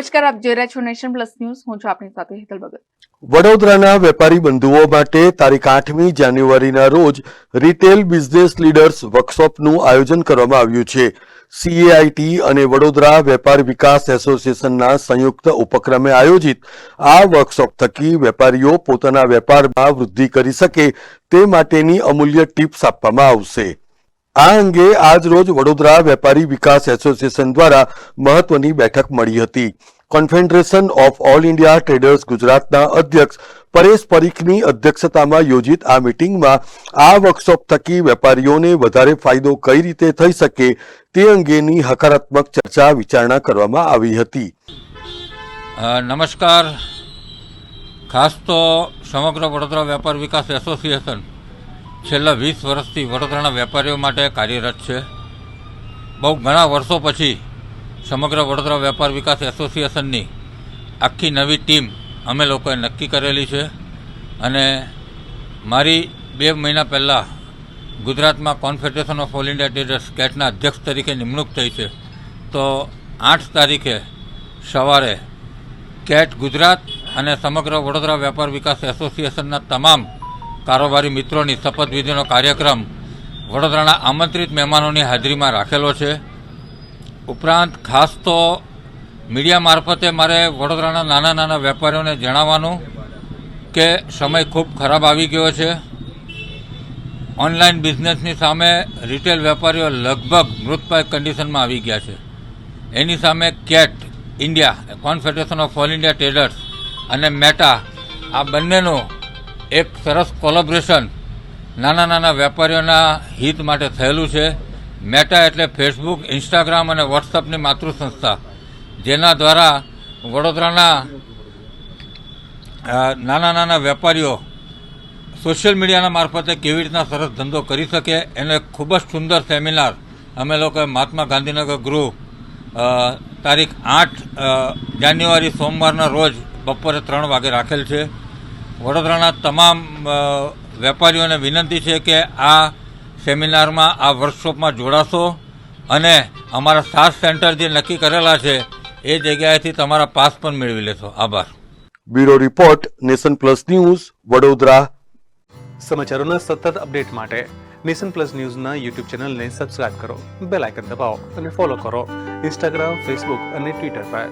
નમસ્કાર, આપ જોઈ રહ્યા છો નેશન પ્લસ ન્યૂઝ. હું છું આપની સાથે હેતલ ભગત. વડોદરાના વેપારી બંધુઓ માટે તારીખ આઠમી જાન્યુઆરીના રોજ રિટેલ બિઝનેસ લીડર્સ વર્કશોપનું આયોજન કરવામાં આવ્યું છે. સીએઆઈટી અને વડોદરા વેપાર વિકાસ એસોસિએશનના સંયુક્ત ઉપક્રમે આયોજિત આ વર્કશોપ થકી વેપારીઓ પોતાના વેપારમાં વૃદ્ધિ કરી શકે તે માટેની અમૂલ્ય ટિપ્સ આપવામાં આવશે. આ અંગે આજ રોજ વડોદરા વેપારી વિકાસ એસોસિએશન દ્વારા મહત્વની બેઠક મળી હતી. Confederation of All India Traders ગુજરાતના અધ્યક્ષ પરેશ પરીખની અધ્યક્ષતામાં યોજિત આ મીટિંગમાં આ વર્કશોપ થકી વેપારીઓને વધારે ફાયદો કઈ રીતે થઈ શકે તે અંગેની હકારાત્મક ચર્ચા વિચારણા કરવામાં આવી હતી. નમસ્કાર. ખાસ તો સમગ્ર વડોદરા વેપાર વિકાસ એસોસિએશન છેલ્લા વીસ વર્ષથી વડોદરાના વેપારીઓ માટે કાર્યરત છે. બહુ ઘણા વર્ષો પછી સમગ્ર વડોદરા વેપાર વિકાસ એસોસિએશનની આખી નવી ટીમ અમે લોકોએ નક્કી કરેલી છે અને મારી બે મહિના પહેલાં ગુજરાતમાં Confederation of All India Traders કેટના અધ્યક્ષ તરીકે નિમણૂક થઈ છે. તો આઠ તારીખે સવારે કેટ ગુજરાત અને સમગ્ર વડોદરા વેપાર વિકાસ એસોસિએશનના તમામ કારોબારી મિત્રોની શપથવિધિનો કાર્યક્રમ વડોદરાના આમંત્રિત મહેમાનોની હાજરીમાં રાખેલો છે. ઉપરાંત ખાસ તો મીડિયા મારફતે મારે વડોદરાના નાના નાના વેપારીઓને જણાવવાનું કે સમય ખૂબ ખરાબ આવી ગયો છે. ઓનલાઈન બિઝનેસની સામે રિટેલ વેપારીઓ લગભગ મૃતપાય કન્ડિશનમાં આવી ગયા છે. એની સામે CAIT, India, Confederation of All India Traders અને મેટા આ બંનેનું એક સરસ કોલેબરેશન નાના નાના વેપારીઓના હિત માટે થયેલું છે. મેટા એટલે ફેસબુક ઇન્સ્ટાગ્રામ અને વોટ્સઅપની માતૃ સંસ્થા જેના દ્વારા વડોદરાના નાના નાના વેપારીઓ સોશિયલ મીડિયાના મારફતે કેવી રીતના સરસ ધંધો કરી શકે, એનો એક ખૂબ જ સુંદર સેમિનાર અમે લોકોએ મહાત્મા ગાંધીનગર ગૃહ તારીખ આઠ જાન્યુઆરી સોમવારના રોજ બપોરે ત્રણ વાગે રાખેલ છે. વડોદરાના તમામ વેપારીઓને વિનંતી છે કે આ સેમિનારમાં આ વર્કશોપમાં જોડાશો અને અમારા સાત સેન્ટર જે નક્કી કરેલા છે એ જગ્યાએથી તમારા પાસ પણ મેળવી લેશો. આભાર. Bureau report Nation Plus News Vadodara. સમાચારોના સતત અપડેટ માટે નેશન પ્લસ ન્યૂઝના યુટ્યુબ ચેનલને સબસ્ક્રાઇબ કરો બેલ આઇકન દબાવો અને ફોલો કરો. ઇન્સ્ટાગ્રામ ફેસબુક અને ટ્વિટર પર.